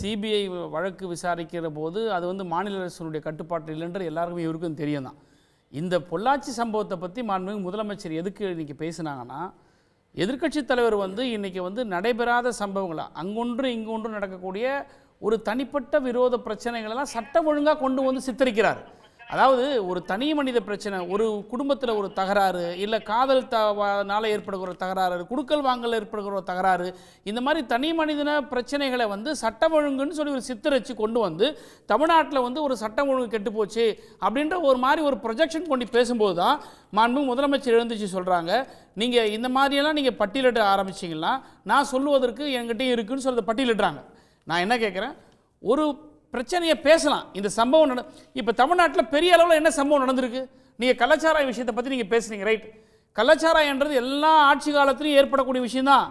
CBI வழக்கு விசாரிக்கிற போது அது வந்து மாநில அரசினுடைய கட்டுப்பாட்டில் இல்லைன்றது எல்லாருக்குமே இவருக்கும் தெரியும் தான். இந்த பொள்ளாச்சி சம்பவத்தை பற்றி மாண்புமிகு முதலமைச்சர் எதுக்கு இன்றைக்கி பேசுனாங்கன்னா எதிர்க்கட்சித் தலைவர் வந்து இன்றைக்கி வந்து நடைபெறாத சம்பவங்களாக அங்கொன்று இங்கொன்று நடக்கக்கூடிய ஒரு தனிப்பட்ட விரோத பிரச்சனைகளெல்லாம் சட்டம் ஒழுங்காக கொண்டு வந்து சித்தரிக்கிறார். அதாவது ஒரு தனி மனித பிரச்சனை ஒரு குடும்பத்தில் ஒரு தகராறு இல்லை காதல் தனால ஏற்படுகிற தகராறு குடுக்கல் வாங்கல் ஏற்படுகிற தகராறு இந்த மாதிரி தனி மனிதன பிரச்சனைகளை வந்து சட்டம் ஒழுங்குன்னு சொல்லி ஒரு சித்தரிச்சு கொண்டு வந்து தமிழ்நாட்டில் வந்து ஒரு சட்டம் ஒழுங்கு கெட்டு போச்சு அப்படின்ற ஒரு மாதிரி ஒரு ப்ரொஜெக்ஷன் கொண்டு பேசும்போது தான் மாண்பு முதலமைச்சர் எழுந்துச்சு சொல்கிறாங்க நீங்கள் இந்த மாதிரியெல்லாம் நீங்கள் பட்டியலிட ஆரம்பிச்சிங்கன்னா நான் சொல்லுவதற்கு என்கிட்டயும் இருக்குன்னு சொல்லி பட்டியலிடுறாங்க. நான் என்ன கேட்குறேன் ஒரு பிரச்சனையை பேசலாம். இந்த சம்பவம் நட இப்போ தமிழ்நாட்டில் பெரிய அளவில் என்ன சம்பவம் நடந்திருக்கு? நீங்கள் கலாச்சார விஷயத்தை பற்றி நீங்கள் பேசுனீங்க ரைட் கலாச்சாரன்றது எல்லா ஆட்சி காலத்திலையும் ஏற்படக்கூடிய விஷயம்தான்.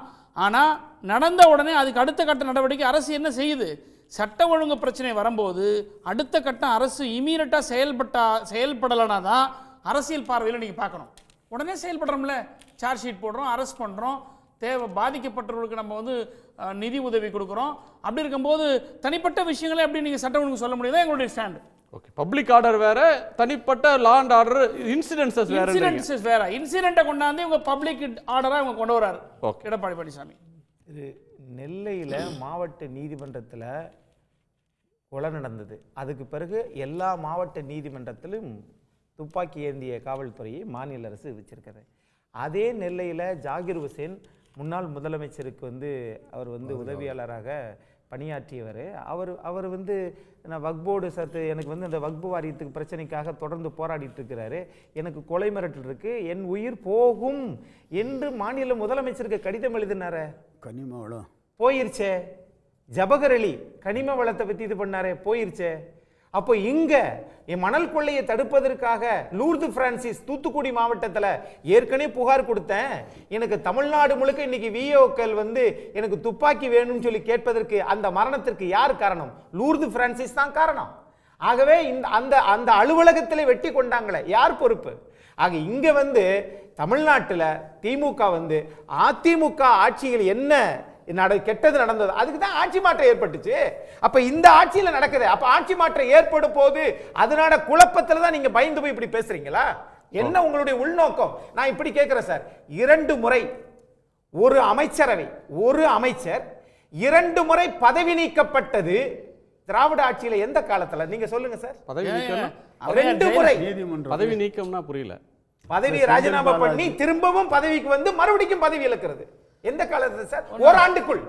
ஆனால் நடந்த உடனே அதுக்கு அடுத்த கட்ட நடவடிக்கை அரசு என்ன செய்யுது? சட்ட ஒழுங்கு பிரச்சனை வரும்போது அடுத்த கட்டம் அரசு இமீடியட்டாக செயல்பட்டா செயல்படலைனா தான் அரசியல் பார்வையில் நீங்கள் பார்க்கணும். உடனே செயல்படுறோம்ல. சார்ஜ் ஷீட் போடுறோம் அரெஸ்ட் பண்ணுறோம் தேவை பாதிக்கப்பட்டவர்களுக்கு நம்ம வந்து நிதி உதவி கொடுக்குறோம். அப்படி இருக்கும்போது தனிப்பட்ட விஷயங்களை எப்படி நீங்கள் சட்ட ஒழுங்கு சொல்ல முடியுதா எங்களுடைய ஸ்டாண்டு ஓகே பப்ளிக் ஆர்டர் வேற தனிப்பட்ட லா அண்ட் ஆர்டர் இன்சிடென்சஸ் வேற இன்சிடென்ட்ஸ் வேற. இன்சிடென்ட்டை கொண்டாந்து இவங்க பப்ளிக் ஆர்டராக இவங்க கொண்டு வராரு Okay. எடப்பாடி பழனிசாமி. இது நெல்லையில் மாவட்ட நீதிமன்றத்தில் கொலை நடந்தது. அதுக்கு பிறகு எல்லா மாவட்ட நீதிமன்றத்திலும் துப்பாக்கி ஏந்திய காவல்துறையை மாநில அரசு வச்சிருக்கிறது அதே நெல்லையில் ஜாகிர் ஹுசேன் முன்னாள் முதலமைச்சருக்கு வந்து அவர் வந்து உதவியாளராக பணியாற்றியவர். அவர் அவர் வந்து நான் வக்போர்டு சத்து எனக்கு வந்து அந்த வக்பு வாரியத்துக்கு பிரச்சனைக்காக தொடர்ந்து போராடிட்டு இருக்கிறாரு. எனக்கு கொலை மிரட்டல் இருக்கு. என் உயிர் போகும் என்று மாநில முதலமைச்சருக்கு கடிதம் எழுதினாரே. கனிம வளம் போயிருச்சே. ஜபகர் அலி கனிம வளத்தை பத்தி இது பண்ணாரே. போயிருச்சே. அப்போ இங்க என் மணல் கொள்ளையை தடுப்பதற்காக லூர்து பிரான்சிஸ் தூத்துக்குடி மாவட்டத்தில் ஏற்கனவே புகார் கொடுத்தேன். எனக்கு தமிழ்நாடு முழுக்க இன்னைக்கு விஓக்கள் வந்து எனக்கு துப்பாக்கி வேணும்னு சொல்லி கேட்பதற்கு அந்த மரணத்திற்கு யார் காரணம்? லூர்து பிரான்சிஸ் தான் காரணம். ஆகவே இந்த அந்த அந்த அலுவலகத்தில் வெட்டி கொண்டாங்களே யார் பொறுப்பு? ஆக இங்க வந்து தமிழ்நாட்டில் திமுக வந்து அதிமுக ஆட்சியில் என்ன நட கெட்டது நடந்தது. அதுக்கு தான் ஆட்சி மாற்றம் ஏற்பட்டுச்சு. அப்ப இந்த ஆட்சியில நடக்குது. அப்ப ஆட்சி மாற்றம் ஏற்படும் போது அதனால குழப்பத்துல தான் நீங்க பயந்து போய் இப்படி பேசுறீங்களா? என்ன உங்களுடைய உள்நோக்கம்? நான் இப்படி கேட்கிறேன் சார். இரண்டு முறை ஒரு அமைச்சரவை ஒரு அமைச்சர் இரண்டு முறை பதவி நீக்கப்பட்டது திராவிட ஆட்சியில எந்த காலத்துல? நீங்க சொல்லுங்க சார். பதவி நீக்கம்னா? ரெண்டு முறை. பதவி நீக்கம்னா புரியல. பதவியை ராஜினாமா பண்ணி திரும்பவும் பதவிக்கு வந்து மறுபடியும் பதவி இழக்கிறது. எந்த காலத்துல சார்? ஓராண்டுக்குள்.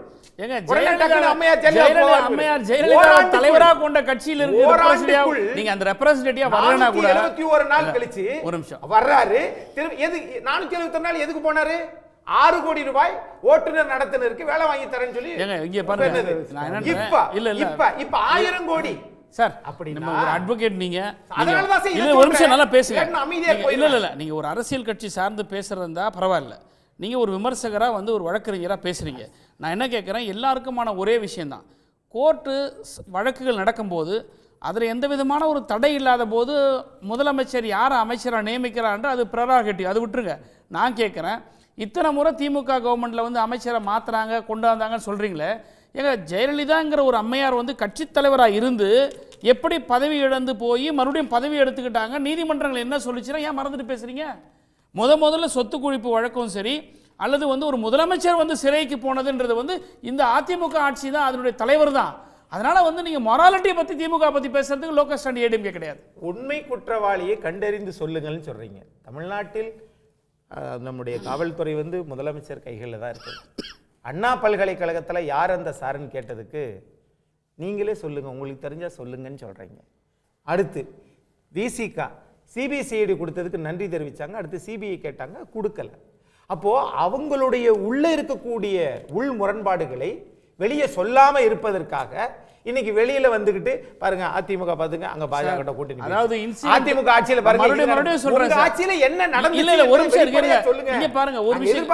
தலைவரா கொண்ட கட்சியில் ஓராண்டுக்குள். நீங்க அந்த ரெப்ரசன்டேட்டிவா வரலனா கூட 471 நாள் கழிச்சு ஒரு நிமிஷம். வர்றாரு. திரு எது 471 நாள் எதுக்கு போனாரு? ஆறு கோடி ரூபாய் ஓட்டுநர் நடத்துனருக்கு வேலை வாங்கி தரேன்னு சொல்லி இங்க பாருங்க. இப்ப இல்ல, இல்ல. இப்ப இப்ப ஆயிரம் கோடி. சார் அப்படின்னா- நம்ம ஒரு அட்வொகேட் நீங்க. இல்ல ஒரு நிமிஷம். நல்லா பேசுங்க. இல்ல இல்ல நீங்க ஒரு அரசியல் கட்சி சார்ந்து பேசுறதா இருந்தா பரவாயில்ல. நீங்கள் ஒரு விமர்சகராக வந்து ஒரு வழக்கறிஞராக பேசுறீங்க. நான் என்ன கேட்குறேன் எல்லாருக்குமான ஒரே விஷயந்தான் கோர்ட்டு வழக்குகள் நடக்கும்போது அதில் எந்த விதமான ஒரு தடை இல்லாத போது முதலமைச்சர் யாரை அமைச்சராக நியமிக்கிறான்ற அது ப்ரெராகேட்டிவ் அது விட்டுருங்க. நான் கேட்குறேன் இத்தனை முறை திமுக கவர்மெண்ட்டில் வந்து அமைச்சரை மாற்றுறாங்க கொண்டு வந்தாங்கன்னு சொல்கிறீங்களே ஏங்க ஜெயலலிதாங்கிற ஒரு அம்மையார் வந்து கட்சித் தலைவராக இருந்து எப்படி பதவி இழந்து போய் மறுபடியும் பதவி எடுத்துக்கிட்டாங்க? நீதிமன்றங்கள் என்ன சொல்லிச்சுன்னா ஏன் மறந்துட்டு பேசுறீங்க? முத முதல்ல சொத்து குவிப்பு வழக்கம் சரி அல்லது வந்து ஒரு முதலமைச்சர் வந்து சிறைக்கு போனதுன்றது வந்து இந்த அதிமுக ஆட்சி தான் அதனுடைய தலைவர் தான். அதனால வந்து நீங்க மொராலிட்டியை பத்தி திமுக பத்தி பேசுறதுக்கு லோக்கல் ஸ்டாண்ட் ஏடிஎம்கே கிடையாது. உண்மை குற்றவாளியை கண்டறிந்து சொல்லுங்கள்னு சொல்றீங்க. தமிழ்நாட்டில் நம்முடைய காவல்துறை வந்து முதலமைச்சர் கைகளில் தான் இருக்கு. அண்ணா பல்கலைக்கழகத்தில் யார் அந்த சாருன்னு கேட்டதுக்கு நீங்களே சொல்லுங்கள் உங்களுக்கு தெரிஞ்சால் சொல்லுங்கன்னு சொல்கிறீங்க அடுத்து விசிகா சிபிசிஐடி கொடுத்ததுக்கு நன்றி தெரிவிச்சாங்க. அடுத்து சிபிஐ கேட்டாங்க கொடுக்கல. அப்போ அவங்களுடைய உள்ள இருக்கக்கூடிய உள் முரண்பாடுகளை வெளியே சொல்லாம இருப்பதற்காக இன்னைக்கு வெளியில வந்துகிட்டு பாருங்க அதிமுக பாத்துங்க அங்க பாஜக கூட்டணி அதாவது அதிமுக ஆட்சியில பாருங்க மறுபடியும் நடந்து- சொல்றேன். ஆட்சியில என்ன நடந்துச்சு இல்ல ஒரு நிமிஷம் சொல்லுங்க. இங்க பாருங்க ஒரு நாங்க விஷயம்.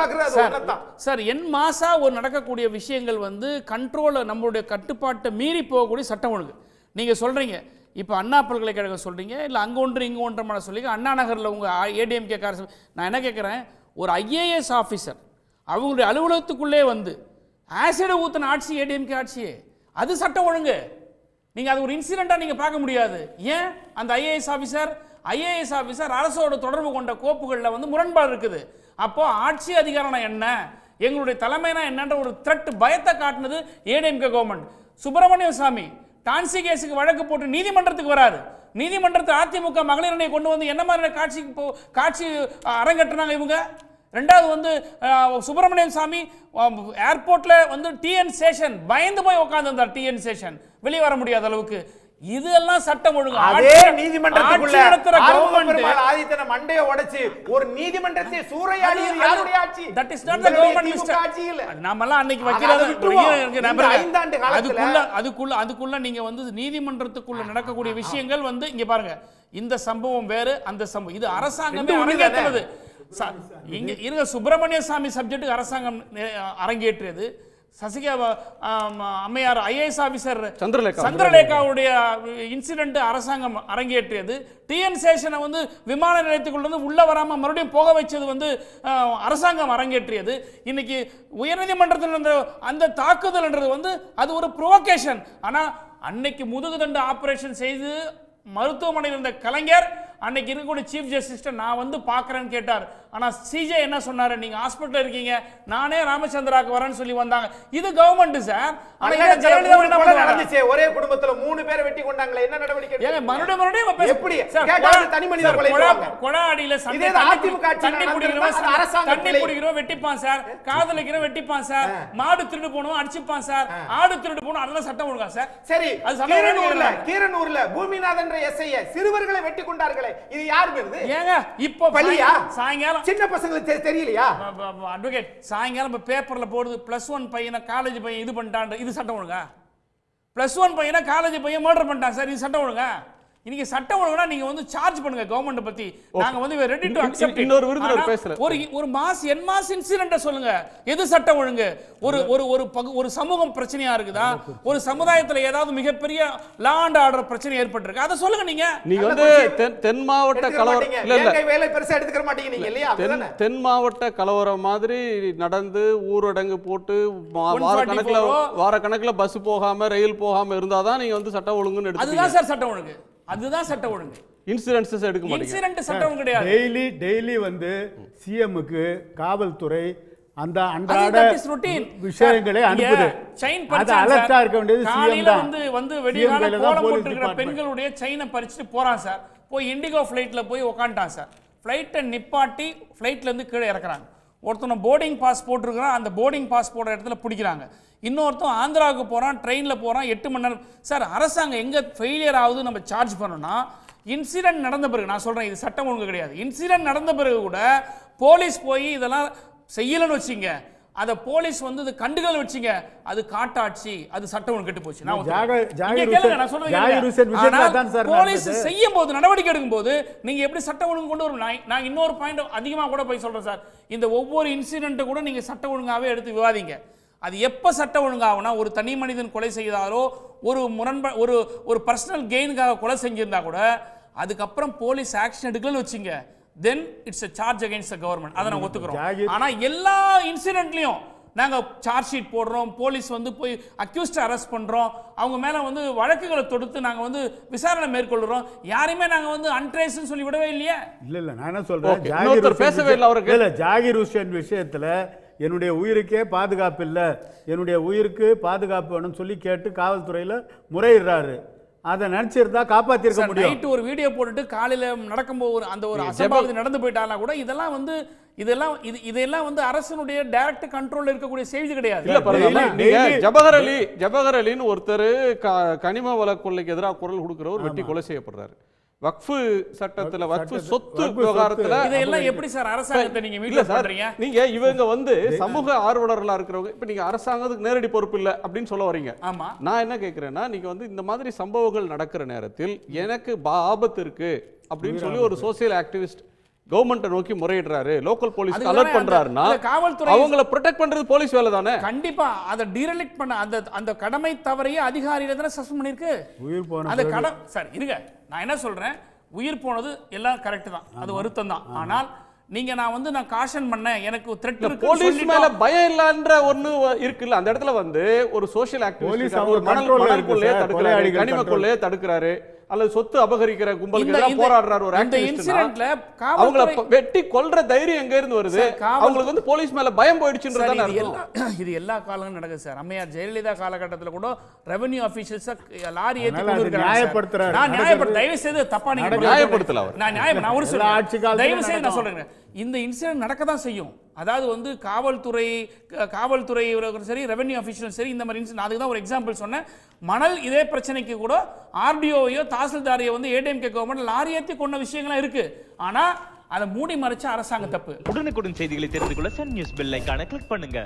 ஒண்ணுதான். சார் என் மாசா ஒரு நடக்கக்கூடிய விஷயங்கள் வந்து கண்ட்ரோல நம்மளுடைய கட்டுப்பாட்டை மீறி போகக்கூடிய சட்டம் ஒழுங்கு. நீங்க சொல்றீங்க. இப்போ அண்ணா பல்கலைக்கழகம் சொல்கிறீங்க இல்லை அங்கே ஒன்று இங்க ஒன்றமான சொல்லிங்க அண்ணா நகரில் உங்கள் ஏடிஎம்கே கார் நான் என்ன கேட்குறேன் ஒரு ஐஏஎஸ் ஆஃபீஸர் அவங்களுடைய அலுவலகத்துக்குள்ளே வந்து ஆசிடை ஊற்றின ஆட்சி ஏடிஎம்கே ஆட்சியே. அது சட்டம் ஒழுங்கு. நீங்கள் அது ஒரு இன்சிடெண்ட்டாக நீங்கள் பார்க்க முடியாது. ஏன்? அந்த ஐஏஎஸ் ஆஃபீஸர் ஐஏஎஸ் ஆஃபீஸர் அரசோட தொடர்பு கொண்ட கோப்புகளில் வந்து முரண்பாடு இருக்குது. அப்போது ஆட்சி அதிகாரம்னா என்ன? எங்களுடைய தலைமைனா என்னன்ற ஒரு த்ரெட் பயத்தை காட்டினது ஏடிஎம்கே கவர்மெண்ட் சுப்பிரமணிய சாமி டான்சி கேஸுக்கு வழக்கு போட்டு நீதிமன்றத்துக்கு வராரு. நீதிமன்றத்தை அதிமுக மகளிர் கொண்டு வந்து என்ன மாதிரியான காட்சிக்கு போ காட்சி அரங்கட்டுனாங்க இவங்க? ரெண்டாவது வந்து சுப்பிரமணியம் சாமி ஏர்போர்ட்டில் வந்து டிஎன் ஸ்டேஷன் பயந்து போய் உட்காந்துருந்தார் டிஎன் ஸ்டேஷன் வெளியே வர முடியாத அளவுக்கு. இதெல்லாம் சட்டம் ஒழுங்கு அதே நீதிமன்றத்துக்குள்ள ஆதித்தனை மண்டைய உடைச்சு ஒரு நீதிமன்றத்தை சூறையாடியது யாருடைய ஆட்சி not the உங்களுடைய government, திமுக Mr. ஆட்சி இல்ல. அன்னைக்கு. ஒரு இருக்கு, நான் இந்த பாருங்க. ஐந்தாண்டு காலத்துல- அதுக்குள்ள அதுக்குள்ள அதுக்குள்ள நீங்க வந்து நீதிமன்றத்துக்குள்ள நடக்கக்கூடிய விஷயங்கள் வந்து இங்க பாருங்க இந்த சம்பவம் வேறு அந்த சம்பவம் இது அரசாங்கமே ச- இங்க இருங்க சுப்பிரமணிய சாமி சப்ஜெக்ட் அரசாங்கம் அரங்கேற்றியது சசிகா அம்மையார் ஐஏஎஸ் ஆபீசர் சந்திரலேகா. சந்திரலேகாவுடைய இன்சிடென்ட் அரசாங்கம் அரங்கேற்றியது டிஎன் சேஷனை வந்து விமான நிலையத்துக்குள்ள இருந்து உள்ள வராம மறுபடியும் போக வச்சது வந்து அரசாங்கம் அரங்கேற்றியது இன்னைக்கு உயர்நீதிமன்றத்தில் நடந்த அந்த தாக்குதல்ன்றது வந்து அது ஒரு ப்ரொவோகேஷன் ஆனா அன்னைக்கு முதுகுதண்டு ஆபரேஷன் செய்து மருத்துவமனையில் இருந்த கலைஞர் அன்னைக்கு இருக்கக்கூடிய சீஃப் ஜஸ்டிஸ்ட நான் வந்து பார்க்கறேன்னு கேட்டார். ஆனா சிஜே என்ன சொன்னாரு? நீங்க ஹாஸ்பிட்டல் இருக்கீங்க. நானே ராமச்சந்திராக்கு வரேன்னு சொல்லி வந்தாங்க. இது கவர்மெண்ட் சார் ஆனா இதை அண்ணாநகர்ல ஜெயலலிதா நடந்துச்சே, ஒரே குடும்பத்துல மூணு பேரை வெட்டி கொண்டாங்களே என்ன நடவடிக்கை ஏங்க? மறுபடியும் மறுபடியும் எப்படி? தனி மனித கொலை சண்டை- தண்ணி அதிமுக தண்ணி நடந்திருந்தா குடிக்கிறவன் அது சண்டை- அரசாங்க தண்ணி பிழை. குடிக்கிறவன் வெட்டிப்பான் சார் காதலிக்கிறவன் வெட்டிப்பான் சார் மாடு திருடு போனவன் அடிச்சுப்பான் சார் ஆடு திருடு போனவன் அதெல்லாம் சட்டம் ஒழுங்கா சார் சரி அது கீரனூர்ல கீரனூர்ல பூமிநாதன் எஸ்ஐய சிறுவர்களை வெட்டி கொண்டார்களே. இது யார் பேருது ஏங்க இப்போ பழியா? சாயங்காலம் சின்ன பசங்களுக்கு தெரியலையா? அட்வொகேட் சாயங்காலம் இப்போ பேப்பரில் போடுது ப்ளஸ் ஒன் பையனை காலேஜ் பையன் இது பண்ணிட்டான் இது சட்டம் ஒழுங்கா? ப்ளஸ் ஒன் பையனை காலேஜ் பையன் மர்டர் பண்ணிட்டான் சார் இது சட்டம் ஒழுங்கா? இன்னைக்கு சட்டம் ஒழுங்குனா நீங்க வந்து சார்ஜ் பண்ணுங்க கவர்மெண்ட் பத்தி. நாங்க வந்து ரெடி டு அக்செப்ட் இன்னொரு விருந்தினர் பேசல. ஒரு ஒரு மாஸ் என் மாஸ் இன்சிடென்ட் சொல்லுங்க. எது சட்டம் ஒழுங்கு? ஒரு ஒரு ஒரு பகு ஒரு சமூகம் பிரச்சனையா இருக்குதா? ஒரு சமுதாயத்துல ஏதாவது மிகப்பெரிய லா அண்ட் ஆர்டர் பிரச்சனை ஏற்பட்டிருக்கு? அதை சொல்லுங்க நீங்க. நீங்க வந்து தென் தென் மாவட்ட கலவரம். இல்ல இல்ல. வேலை பெருசா எடுத்துக்க மாட்டீங்க நீங்க இல்லையா? தென் மாவட்ட கலவரம் மாதிரி நடந்து ஊரடங்கு போட்டு வார 144 கணக்குல வார கணக்குல பஸ் போகாம ரயில் போகாம இருந்தாதான் நீங்க வந்து சட்டம் ஒழுங்குன்னு எடுத்துப்பீங்க. அதுதான் சார் சட்டம் ஒழுங்கு. அதுதான் சட்டம் ஒழுங்கு. இன்சூரன்சஸ் எடுக்க மாட்டீங்க. சட்டம் கிடையாது. டெய்லி டெய்லி வந்து சிஎம்முக்கு காவல்துறை அந்த அன்றாட. விஷயங்களை அனுப்புது. பறிச்சாங்க அலர்ட்டா. இருக்க வேண்டியது சிஎம் காலையில தான். வந்து வந்து தான் கோலம் டிபார்ட்மெண்ட் பெண்களுடைய செயினை பறிச்சுட்டு போறான் சார் போய் இண்டிகோ ஃப்ளைட்ல போய் உக்காண்டான் சார் ஃப்ளைட்டை நிப்பாட்டி ஃப்ளைட்ல இருந்து கீழே இறக்குறாங்க. ஒருத்தனை போர்டிங் பாஸ் போட்டிருக்கிறான் அந்த போர்டிங் பாஸ் போடுற இடத்துல பிடிக்கிறாங்க. இன்னொருத்தன் ஆந்திராவுக்கு போகிறான் ட்ரெயினில் போகிறான் எட்டு மணி நேரம். சார் அரசாங்கம் எங்கே ஃபெயிலியர் ஆகுது நம்ம சார்ஜ் பண்ணோம்னா இன்சிடென்ட் நடந்த பிறகு நான் சொல்கிறேன் இது சட்டம் ஒழுங்கு கிடையாது. இன்சிடென்ட் நடந்த பிறகு கூட போலீஸ் போய் இதெல்லாம் செய்யலைன்னு வச்சுங்க அதை போலீஸ் வந்து இது கண்டுகள் வச்சுங்க. அது காட்டாட்சி அது சட்டம் ஒழுங்கு கெட்டு போச்சு. நான் போலீஸ். செய்யும் போது நடவடிக்கை எடுக்கும் போது நீங்க எப்படி சட்டம் ஒழுங்கு கொண்டு வரும்? நான் இன்னொரு பாயிண்ட் அதிகமா கூட போய் சொல்றேன் சார். இந்த ஒவ்வொரு இன்சிடென்ட் கூட நீங்க சட்ட ஒழுங்காவே எடுத்து விவாதிங்க. அது எப்ப சட்ட ஒழுங்காகும்னா ஒரு தனி மனிதன் கொலை செய்தாரோ ஒரு முரண்ப ஒரு ஒரு பர்சனல் கெயினுக்காக கொலை செஞ்சிருந்தா கூட அதுக்கப்புறம் போலீஸ் ஆக்ஷன் எடுக்கலன்னு வச்சுங்க. Then it's a charge against the government அதை நான் ஒத்துக்கிறோம். ஜாகிர். ஆனா எல்லா இன்சிடென்ட்லயும் நாங்க சார்ஜ் ஷீட் போடுறோம் போலீஸ் வந்து போய் அக்யூஸ்ட் அரெஸ்ட் பண்றோம். அவங்க மேல வந்து வழக்குகளை தொடுத்து நாங்க வந்து விசாரணை மேற்கொள்றோம் யாரையுமே நாங்க வந்து அன்ட்ரேஸ்னு சொல்லி விடவே இல்லையே. இல்ல இல்ல நான் என்ன ஹுசேன் பேசவே இல்லை அவருக்கு. இல்ல ஜாகிர் ஹுசேன் விஷயத்துல என்னுடைய உயிருக்கே பாதுகாப்பு இல்ல. என்னுடைய உயிருக்கு பாதுகாப்பு வேணும்னு சொல்லி கேட்டு காவல்துறையில முறையிடுறாரு. அதை நினைச்சிருந்தா காப்பாத்திருக்க முடியும். நைட்டு ஒரு வீடியோ போட்டுட்டு காலையில நடக்கும்போது ஒரு அந்த ஒரு அசம்பாவிதம் நடந்து போயிட்டாலும் கூட இதெல்லாம் வந்து இதெல்லாம் இது இதெல்லாம் வந்து அரசனுடைய டைரக்ட் கண்ட்ரோல்ல இருக்கக்கூடிய செய்தி கிடையாது. இல்ல ஜபஹர் அலி ஜபஹர் அலின்னு ஒருத்தர் க- கனிம வள கொள்ளைக்கு எதிராக குரல் கொடுக்கிறவர் வெட்டி கொலை செய்யப்படுறாரு. வக்ஃபு சட்டத்துல வக்ஃபு சொத்து விவகாரத்துல சொத்து. இதெல்லாம் எப்படி சார் அரசாங்கத்தை நீங்க சார் பண்றீங்க? நீங்க இவங்க வந்து சமூக ஆர்வலர்களா இருக்கிறவங்க இப்ப நீங்க அரசாங்கத்துக்கு நேரடி பொறுப்பு இல்ல அப்படின்னு சொல்ல வரீங்க. ஆமா. நான் என்ன கேட்கிறேன்னா நீங்க வந்து இந்த மாதிரி சம்பவங்கள் நடக்கிற நேரத்தில் எனக்கு பா- ஆபத்து இருக்கு அப்படின்னு சொல்லி ஒரு சோசியல் ஆக்டிவிஸ்ட் கவர்மெண்ட்டை நோக்கி முறையிடுறாரு. லோக்கல் போலீஸ் அலர்ட் அந்த- பண்றாருன்னா காவல்துறை அவங்கள ப்ரொடெக்ட் பண்றது போலீஸ் வேலை தானே கண்டிப்பா. அதை டீரெலெக்ட் பண்ண அந்த அந்த கடமை தவறையே அதிகாரியில தானே சஸ்பெண்ட் பண்ணிருக்கு உயிர் போன அந்த கடம் சார் இருங்க. நான் என்ன சொல்றேன்? உயிர் போனது எல்லாம் கரெக்ட் தான். அது வருத்தம் தான். ஆனால் நீங்க நான் வந்து நான் காஷன் பண்ணேன். எனக்கு த்ரெட் போலீஸ் மேல பயம் இல்லன்ற ஒண்ணு இருக்குல்ல. அந்த இடத்துல வந்து ஒரு சோஷியல் போலீஸ் ஆக்டிவிஸ்ட் ஒரு மணல் கொள்ளையை தடுக்கிறாரு. கனிம. கொள்ளையை தடுக்கிறாரு. அல்லது சொத்து அபகரிக்கிற கும்பலுக்கு போராடுறாரு ஒரு இந்த ஆக்டிவிஸ்ட்னா இன்சிடென்ட்ல அவங்கள வெட்டி கொல்ற தைரியம் எங்க இருந்து வருது? அவங்களுக்கு வந்து போலீஸ் மேல பயம் போயிடுச்சுன்றது இது எல்லா இது எல்லா காலங்களும் நடக்குது சார். அம்மையார் ஜெயலலிதா காலகட்டத்துல கூட ரெவென்யூ ஆபீஷியல்ஸ் லாரி ஏத்தி கொண்டு நியாயப்படுத்துறாரு. நான் நியாயப்படுத்த தயவு செய்து தப்பா நீங்க நியாயப்படுத்தல அவர். நான் நியாயம் நான் ஒரு காலத்திலும் தயவு செய்து நான். சொல்றேன் இந்த இன்சிடென்ட் நடக்க தான் செய்யும். அதாவது வந்து காவல்துறை க- காவல்துறை சரி ரெவென்யூ அஃபிஷியலும் சரி இந்த மாதிரி நான் அதுக்கு தான் ஒரு எக்ஸாம்பிள் சொன்னேன். மணல் இதே பிரச்சனைக்கு கூட ஆர்டிஓவையோ தாசில்தாரையோ வந்து ஏடிஎம்கே கவர்மெண்ட் லாரியத்தி கொண்ட விஷயங்கள்லாம் இருக்கு. ஆனா அதை மூடி மறைச்ச அரசாங்க தப்பு. உடனுக்குடன் செய்திகளை தெரிந்து கொள்ள சன் நியூஸ் பெல் ஐக்கான கிளிக் பண்ணுங்க.